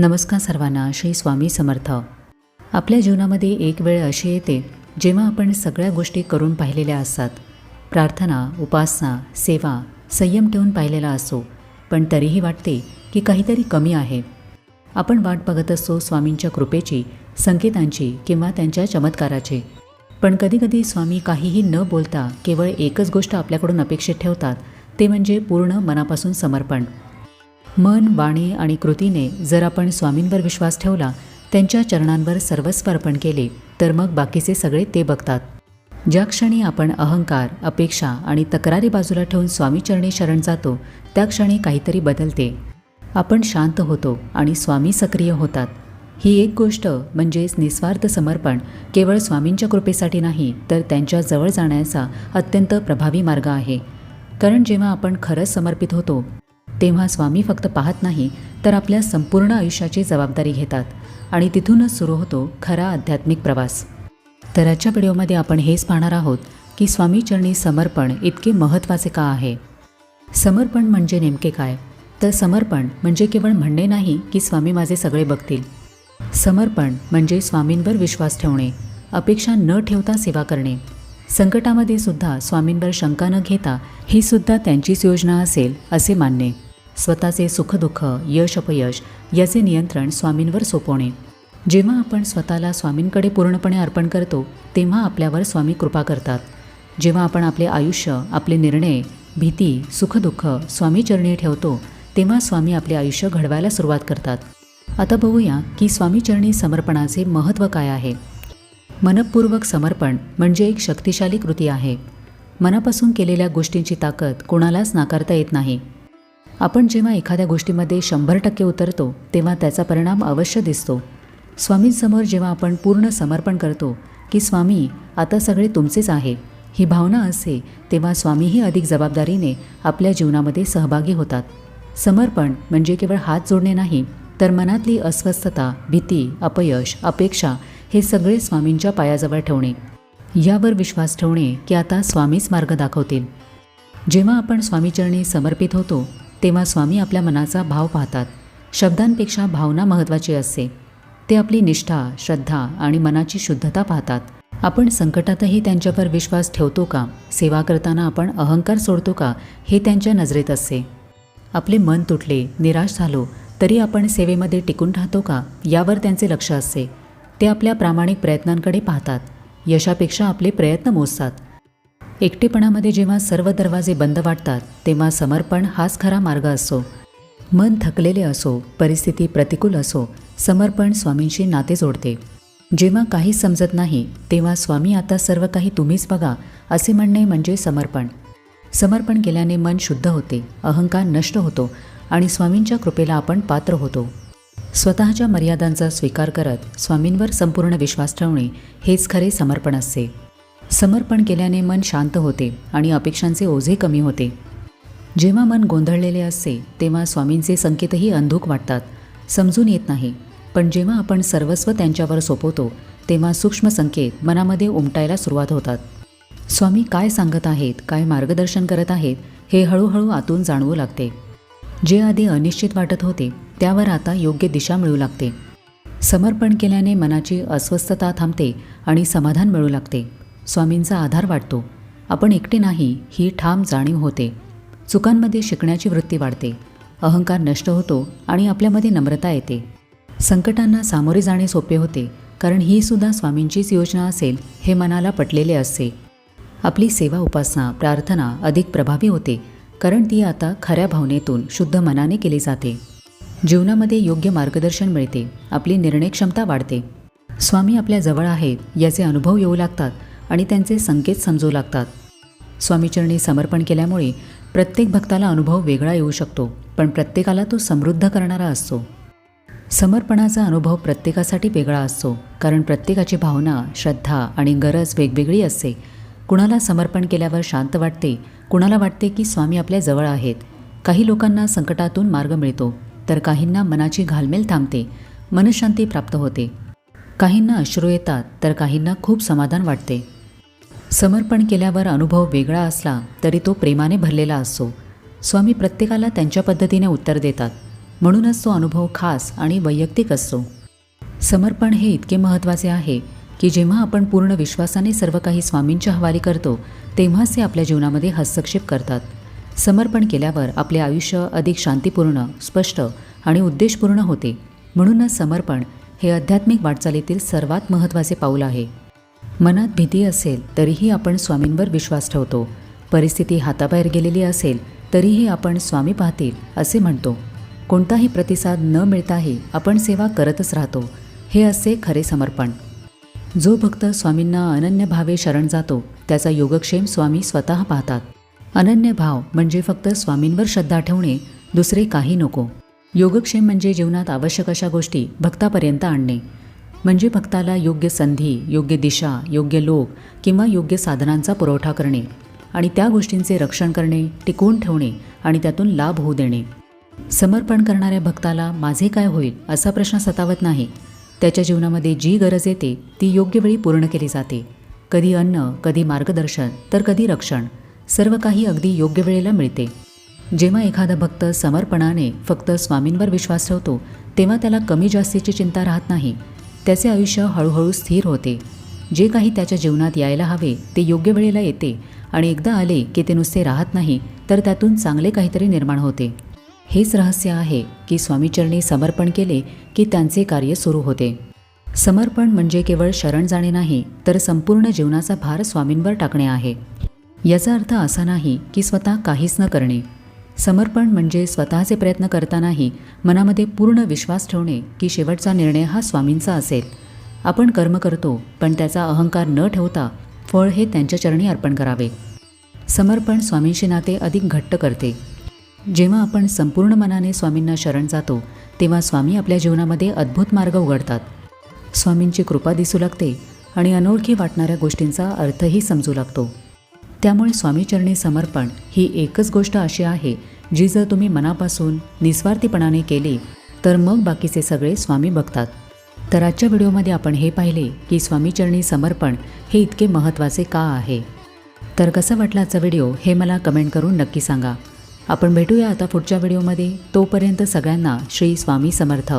नमस्कार सर्वांना श्री स्वामी समर्थ. आपल्या जीवनामध्ये एक वेळ अशी येते जेव्हा आपण सगळ्या गोष्टी करून पाहिलेल्या असतात. प्रार्थना उपासना सेवा संयम ठेवून पाहिलेला असो पण तरीही वाटते की काहीतरी कमी आहे. आपण वाट बघत असतो स्वामींच्या कृपेची संकेतांची किंवा त्यांच्या चमत्काराची. पण कधीकधी स्वामी काहीही न बोलता केवळ एकच गोष्ट आपल्याकडून अपेक्षित ठेवतात ते म्हणजे पूर्ण मनापासून समर्पण. मन वाणी आणि कृतीने जर आपण स्वामींवर विश्वास ठेवला त्यांच्या चरणांवर सर्वस्व अर्पण केले तर मग बाकीचे सगळे ते बघतात. ज्या क्षणी आपण अहंकार अपेक्षा आणि तक्रारी बाजूला ठेवून स्वामीचरणी शरण जातो त्या क्षणी काहीतरी बदलते. आपण शांत होतो आणि स्वामी सक्रिय होतात. ही एक गोष्ट म्हणजेच निस्वार्थ समर्पण केवळ स्वामींच्या कृपेसाठी नाही तर त्यांच्या जवळ जाण्याचा अत्यंत प्रभावी मार्ग आहे. कारण जेव्हा आपण खरंच समर्पित होतो तेव्हा स्वामी फक्त पाहत नाही तर आपल्या संपूर्ण आयुष्याची जबाबदारी घेतात आणि तिथूनच सुरू होतो खरा आध्यात्मिक प्रवास. तर आजच्या व्हिडिओमध्ये आपण हेच पाहणार आहोत की स्वामीचरणी समर्पण इतके महत्त्वाचे का आहे? समर्पण म्हणजे नेमके काय? तर समर्पण म्हणजे केवळ म्हणणे नाही की स्वामी माझे सगळे बघतील. समर्पण म्हणजे स्वामींवर विश्वास ठेवणे अपेक्षा न ठेवता सेवा करणे. संकटामध्ये सुद्धा स्वामींवर शंका न घेता ही सुद्धा त्यांचीच योजना असेल असे मानणे. स्वतःचे सुखदुःख यश अपयश याचे नियंत्रण स्वामींवर सोपवणे. जेव्हा आपण स्वतःला स्वामींकडे पूर्णपणे अर्पण करतो तेव्हा आपल्यावर स्वामी कृपा करतात. जेव्हा आपण आपले आयुष्य आपले निर्णय भीती सुखदुःख स्वामीचरणी ठेवतो तेव्हा स्वामी आपले आयुष्य घडवायला सुरुवात करतात. आता बघूया की स्वामीचरणी समर्पणाचे महत्त्व काय आहे. मनपूर्वक समर्पण म्हणजे एक शक्तिशाली कृती आहे. मनापासून केलेल्या गोष्टींची ताकद कोणालाच नाकारता येत नाही. आपण जेव्हा एखाद्या गोष्टीमध्ये शंभर टक्के उतरतो तेव्हा त्याचा परिणाम अवश्य दिसतो. स्वामींसमोर जेव्हा आपण पूर्ण समर्पण करतो की स्वामी आता सगळे तुमचेच आहे ही भावना असते तेव्हा स्वामीही अधिक जबाबदारीने आपल्या जीवनामध्ये सहभागी होतात. समर्पण म्हणजे केवळ हात जोडणे नाही तर मनातली अस्वस्थता भीती अपयश अपेक्षा हे सगळे स्वामींच्या पायाजवळ ठेवणे. यावर विश्वास ठेवणे की आता स्वामीच मार्ग दाखवतील. जेव्हा आपण स्वामीचरणी समर्पित होतो तेव्हा स्वामी आपल्या मनाचा भाव पाहतात. शब्दांपेक्षा भावना महत्त्वाची असते. ते आपली निष्ठा श्रद्धा आणि मनाची शुद्धता पाहतात. आपण संकटातही त्यांच्यावर विश्वास ठेवतो का? सेवा करताना आपण अहंकार सोडतो का? हे त्यांच्या नजरेत असते. आपले मन तुटले निराश झालो तरी आपण सेवेमध्ये टिकून राहतो का? यावर त्यांचे लक्ष असते. ते आपल्या प्रामाणिक प्रयत्नांकडे पाहतात. यशापेक्षा आपले प्रयत्न मोजतात. एकटेपणामध्ये जेव्हा सर्व दरवाजे बंद वाटतात तेव्हा समर्पण हाच खरा मार्ग असतो मन थकलेले असो परिस्थिती प्रतिकूल असो समर्पण स्वामींशी नाते जोडते. जेव्हा काहीच समजत नाही तेव्हा स्वामी आता सर्व काही तुम्हीच बघा असे म्हणणे म्हणजे समर्पण. समर्पण केल्याने मन शुद्ध होते अहंकार नष्ट होतो आणि स्वामींच्या कृपेला आपण पात्र होतो. स्वतःच्या मर्यादांचा स्वीकार करत स्वामींवर संपूर्ण विश्वास ठेवणे हेच खरे समर्पण असते. समर्पण केल्याने मन शांत होते आणि अपेक्षांचे ओझे कमी होते. जेव्हा मन गोंधळलेले असते तेव्हा स्वामींचे संकेतही अंधूक वाटतात. समजून येत नाही. पण जेव्हा आपण सर्वस्व त्यांच्यावर सोपवतो तेव्हा सूक्ष्म संकेत मनामध्ये उमटायला सुरुवात होतात. स्वामी काय सांगत आहेत काय मार्गदर्शन करत आहेत हे हळूहळू आतून जाणवू लागते. जे आधी अनिश्चित वाटत होते त्यावर आता योग्य दिशा मिळू लागते. समर्पण केल्याने मनाची अस्वस्थता थांबते आणि समाधान मिळू लागते. स्वामींचा आधार वाटतो आपण एकटे नाही ही ठाम जाणीव होते. चुकांमध्ये शिकण्याची वृत्ती वाढते. अहंकार नष्ट होतो आणि आपल्यामध्ये नम्रता येते. संकटांना सामोरे जाणे सोपे होते कारण ही सुद्धा स्वामींचीच योजना असेल हे मनाला पटलेले असते. आपली सेवा उपासना प्रार्थना अधिक प्रभावी होते कारण ती आता खऱ्या भावनेतून शुद्ध मनाने केली जाते. जीवनामध्ये योग्य मार्गदर्शन मिळते आपली निर्णय क्षमता वाढते. स्वामी आपल्या जवळ आहेत याचे अनुभव येऊ लागतात आणि त्यांचे संकेत समजू लागतात. स्वामीचरणी समर्पण केल्यामुळे प्रत्येक भक्ताला अनुभव वेगळा येऊ शकतो पण प्रत्येकाला तो समृद्ध करणारा असतो. समर्पणाचा अनुभव प्रत्येकासाठी वेगळा असतो कारण प्रत्येकाची भावना श्रद्धा आणि गरज वेगवेगळी असते. कुणाला समर्पण केल्यावर शांत वाटते कुणाला वाटते की स्वामी आपल्या जवळ आहेत. काही लोकांना संकटातून मार्ग मिळतो तर काहींना मनाची घालमेल थांबते मनशांती प्राप्त होते. काहींना अश्रू येतात तर काहींना खूप समाधान वाटते. समर्पण केल्यावर अनुभव वेगळा असला तरी तो प्रेमाने भरलेला असतो स्वामी प्रत्येकाला त्यांच्या पद्धतीने उत्तर देतात. म्हणूनच तो अनुभव खास आणि वैयक्तिक असतो समर्पण हे इतके महत्त्वाचे आहे की जेव्हा आपण पूर्ण विश्वासाने सर्व काही स्वामींच्या हवाली करतो तेव्हाच ते आपल्या जीवनामध्ये हस्तक्षेप करतात. समर्पण केल्यावर आपले आयुष्य अधिक शांतीपूर्ण स्पष्ट आणि उद्देशपूर्ण होते. म्हणूनच समर्पण हे आध्यात्मिक वाटचालीतील सर्वात महत्त्वाचे पाऊल आहे. मनात भीती असेल तरीही आपण स्वामींवर विश्वास ठेवतो. परिस्थिती हाताबाहेर गेलेली असेल तरीही आपण स्वामी पाहतील असे म्हणतो. कोणताही प्रतिसाद न मिळताही आपण सेवा करतच राहतो. हे असे खरे समर्पण. जो भक्त स्वामींना अनन्य भावे शरण जातो त्याचा योगक्षेम स्वामी स्वतः पाहतात. अनन्य भाव म्हणजे फक्त स्वामींवर श्रद्धा ठेवणे दुसरे काही नको. योगक्षेम म्हणजे जीवनात आवश्यक अशा गोष्टी भक्तापर्यंत आणणे. म्हणजे भक्ताला योग्य संधी योग्य दिशा योग्य लोक किंवा योग्य साधनांचा पुरवठा करणे आणि त्या गोष्टींचे रक्षण करणे टिकवून ठेवणे आणि त्यातून लाभ होऊ देणे. समर्पण करणाऱ्या भक्ताला माझे काय होईल असा प्रश्न सतावत नाही. त्याच्या जीवनामध्ये जी गरज येते ती योग्य वेळी पूर्ण केली जाते. कधी अन्न कधी मार्गदर्शन तर कधी रक्षण सर्व काही अगदी योग्य वेळेला मिळते. जेव्हा एखादा भक्त समर्पणाने फक्त स्वामींवर विश्वास ठेवतो तेव्हा त्याला कमी जास्तीची चिंता राहत नाही. त्याचे आयुष्य हळूहळू स्थिर होते. जे काही त्याच्या जीवनात यायला हवे ते योग्य वेळेला येते आणि एकदा आले की ते नुसते राहत नाही तर त्यातून चांगले काहीतरी निर्माण होते. हेच रहस्य आहे की स्वामीचरणी समर्पण केले की त्यांचे कार्य सुरू होते. समर्पण म्हणजे केवळ शरण जाणे नाही तर संपूर्ण जीवनाचा भार स्वामींवर टाकणे आहे. याचा अर्थ असा नाही की स्वतः काहीच न करणे. समर्पण म्हणजे स्वतःचे प्रयत्न करतानाही मनामध्ये पूर्ण विश्वास ठेवणे की शेवटचा निर्णय हा स्वामींचा असेल. आपण कर्म करतो पण त्याचा अहंकार न ठेवता फळ हे त्यांच्या चरणी अर्पण करावे. समर्पण स्वामींशी नाते अधिक घट्ट करते. जेव्हा आपण संपूर्ण मनाने स्वामींना शरण जातो तेव्हा स्वामी आपल्या जीवनामध्ये अद्भुत मार्ग उघडतात. स्वामींची कृपा दिसू लागते आणि अनोळखी वाटणाऱ्या गोष्टींचा अर्थही समजू लागतो. त्यामुळे स्वामीचरणी समर्पण ही एकच गोष्ट अशी आहे जी जर तुम्ही मनापासून निस्वार्थीपणाने केली तर मग बाकीचे सगळे स्वामी बघतात. तर आजच्या व्हिडिओमध्ये आपण हे पाहिले की स्वामीचरणी समर्पण हे इतके महत्त्वाचे का आहे? तर कसं वाटलं आजचा व्हिडिओ हे मला कमेंट करून नक्की सांगा. आपण भेटूया आता पुढच्या व्हिडिओमध्ये. तोपर्यंत सगळ्यांना श्री स्वामी समर्थ.